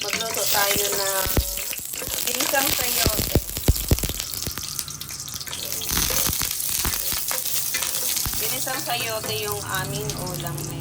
Magluto tayo ng ginisang sayote. Ginisang sayote yung aming ulam ngayon.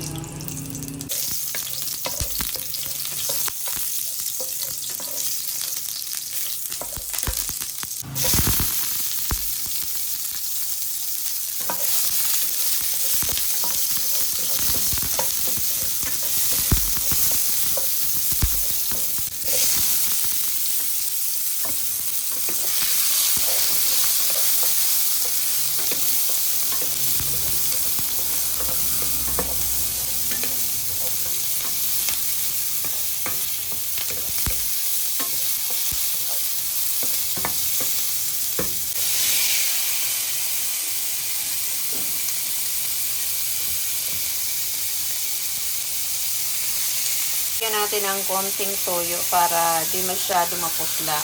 Lagyan natin ng konting toyo para di masyado maputla.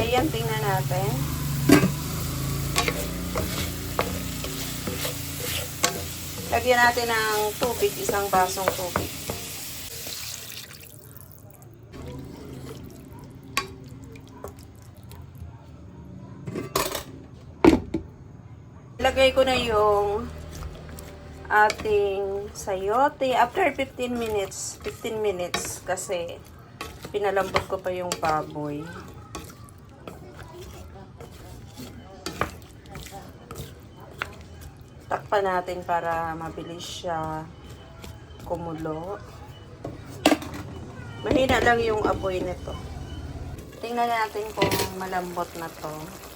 Ayan, tingnan natin. Lagyan natin ng tubig, isang basong tubig. Lagay ko na yung ating sayote after 15 minutes. 15 minutes kasi pinalambot ko pa yung baboy. Takpan natin para mabilis siya kumulo. Mahina lang yung apoy nito. Tingnan natin kung malambot na to.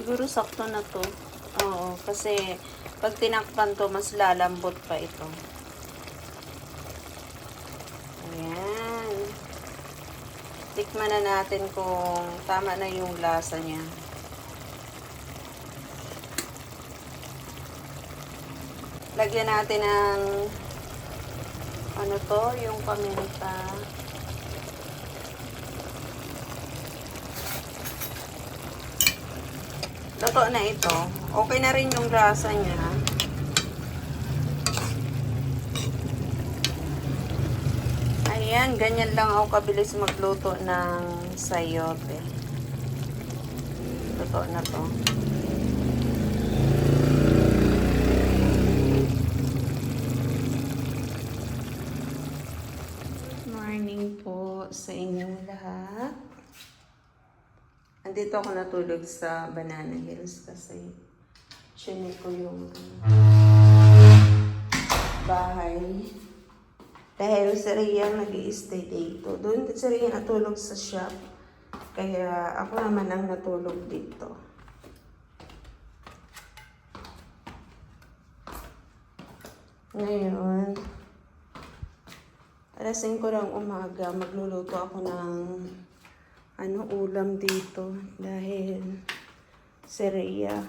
Siguro sakto na to. Oo, kasi pag tinakpan to, mas lalambot pa ito. Ayan. Tikman na natin kung tama na yung lasa niya. Lagyan natin ng ano to, yung paminta. Luto na ito. Okay na rin yung lasa niya. Ayan, ganyan lang ako kabilis magluto ng sayote. Luto na to. Good morning po sa inyong lahat. Andito ako natulog sa Banana Hills kasi chinik ko yung bahay. Dahil si Rhea nag stay dito. Doon si Rhea natulog sa shop. Kaya ako naman ang natulog dito. Ngayon, alas 5 ng umaga, magluluto ako ng ano ulam dito dahil si Rhea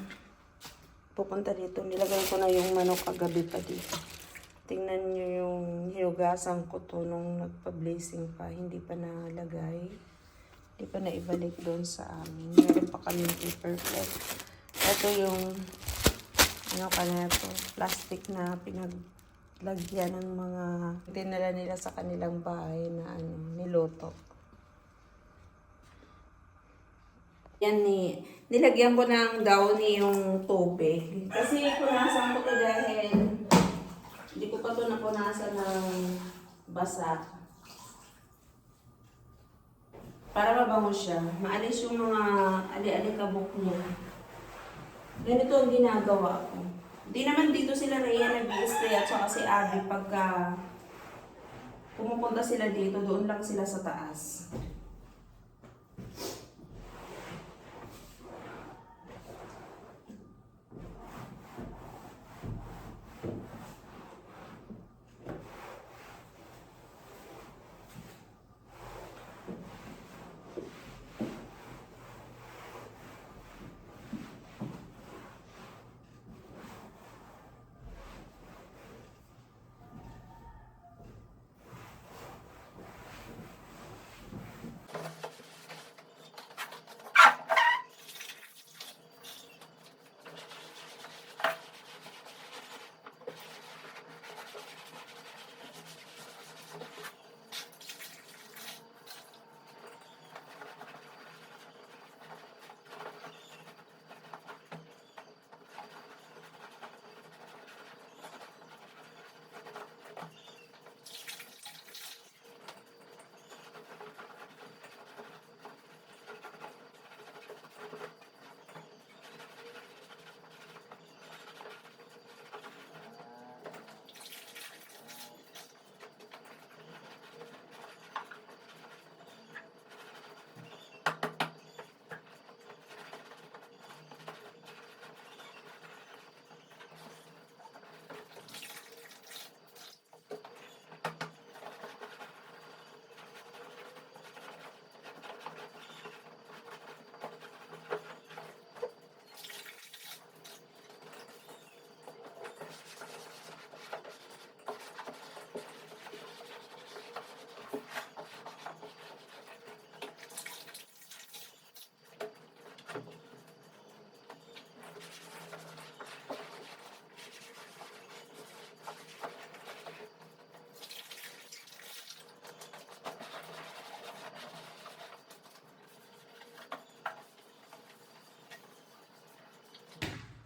pupunta dito. Nilagay ko na yung manok kagabi pa dito. Tingnan nyo yung hinugasan ko to nung nagpa-blazing pa. Hindi pa nalagay. Hindi pa naibalik doon sa amin. Meron pa kami paper plate. Ito yung ano ka na ito, plastic na pinaglagyan ng mga dinala nila sa kanilang bahay na ano, niluto. Yan ni, nilagyan ko ng downy yung tubig. Kasi punasan ko to dahil hindi ko pa to napunasan ng basa. Para mabango siya. Maalis yung mga ali-alikabok niya. Ganito ang ginagawa ko. Hindi naman dito sila Rhea nag-i-stay at saka si Abby pagka pumupunta sila dito, doon lang sila sa taas.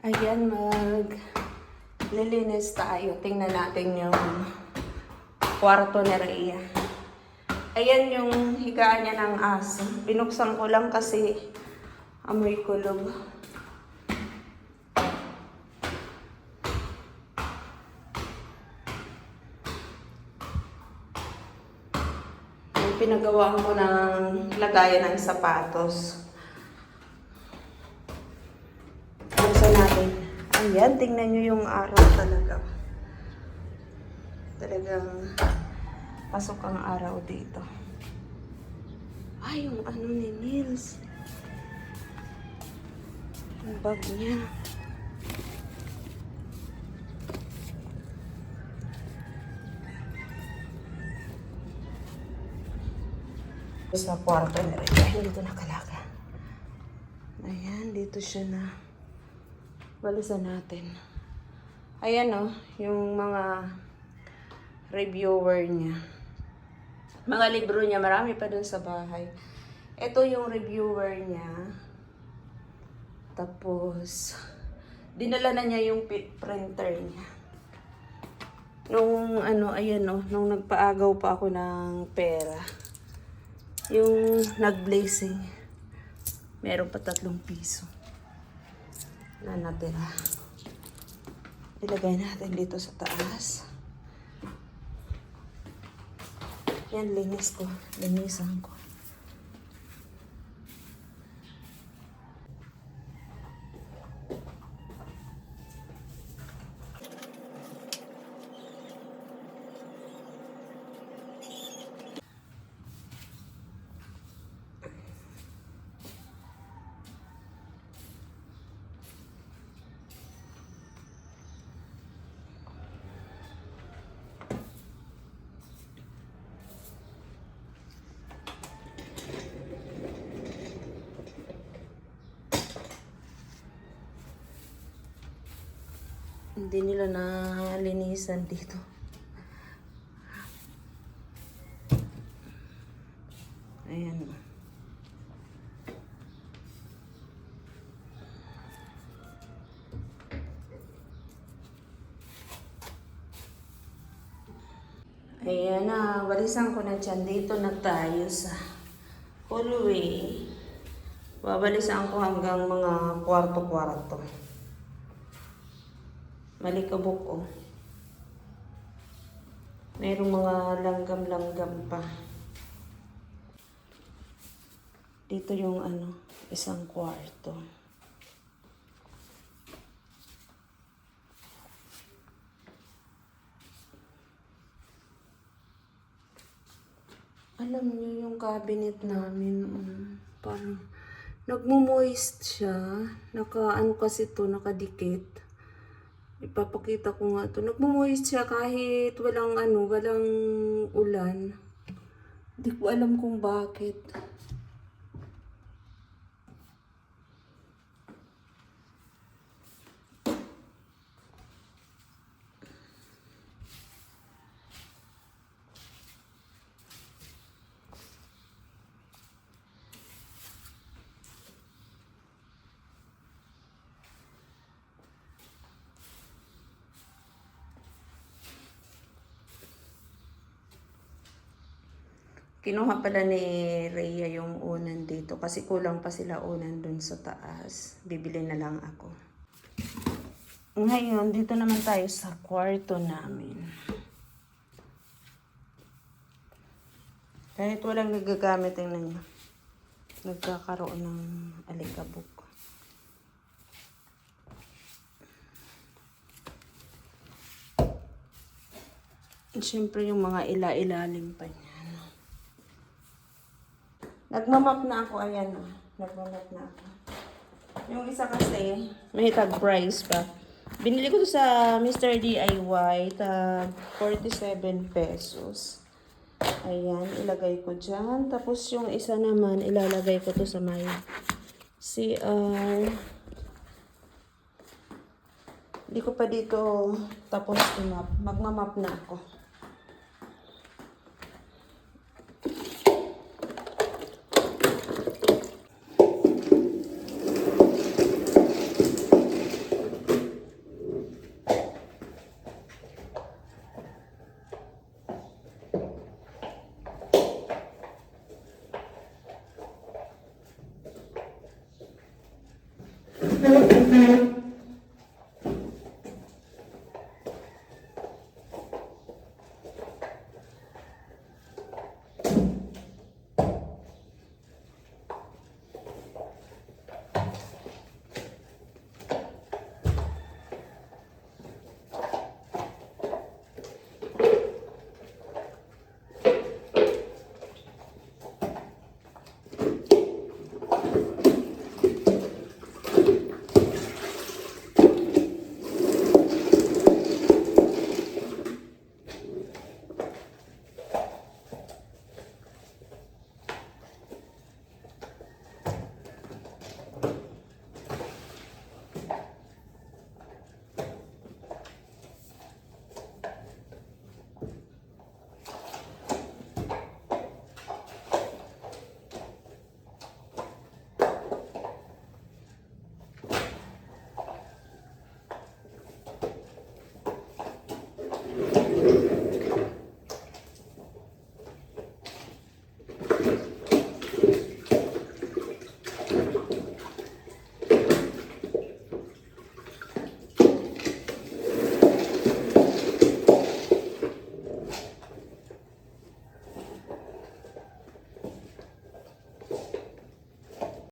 Ayan, mag lilinis tayo. Tingnan natin yung kwarto ni Rhea. Ayan yung higaan niya ng aso. Binuksan ko lang kasi amoy kulog. Pinagawa ko ng lagayan ng sapatos. Buksan natin. Ayan, tingnan nyo yung araw talaga. Talagang pasok ang araw dito. Ay, yung ano ni Nils. Yung bag niya. Sa kwarto na rin. Ay, hindi ko nakalaka. Ayan, dito siya na. Balisan natin. Ayan o, yung mga reviewer niya. Mga libro niya, marami pa dun sa bahay. Ito yung reviewer niya. Tapos, dinala na niya yung printer niya. Nung ano, ayan o, nung nagpaagaw pa ako ng pera. Yung nag-blazing. Meron pa tatlong piso na natira. Ilagay natin dito sa taas. Yan, linis ko. Linisan ko. Hindi nila na linisan dito. Ayan. Ayan na, balisan ko na dyan. Dito na tayo sa hallway. Babalisan ko hanggang mga kwarto-kwarto. Malikabok oh. Merong mga langgam-langgam pa. Dito yung ano, isang kwarto. Alam niyo yung cabinet namin, um, parang nagmo-moist siya. Naka, ano kasi to, nakadikit. Ipapakita ko nga to. Nagmo-moist siya kahit walang ano, walang ulan. Hindi ko alam kung bakit. Kinuha pala ni Rhea yung unan dito kasi kulang pa sila unan dun sa taas. Bibili na lang ako. Ngayon, dito naman tayo sa kwarto namin. Kahit walang nagagamit yung nyo. Nagkakaroon ng alikabok. Siyempre yung mga ila-ilalim pa niya. Nagmamap na ako, ayan o. Nagmamap na ako. Yung isa kasi, may tag price pa. Binili ko to sa Mr. DIY, tag 47 pesos. Ayan, ilagay ko dyan. Tapos yung isa naman, ilalagay ko to sa may CR. Hindi ko pa dito tapos i-map. Magmamap na ako.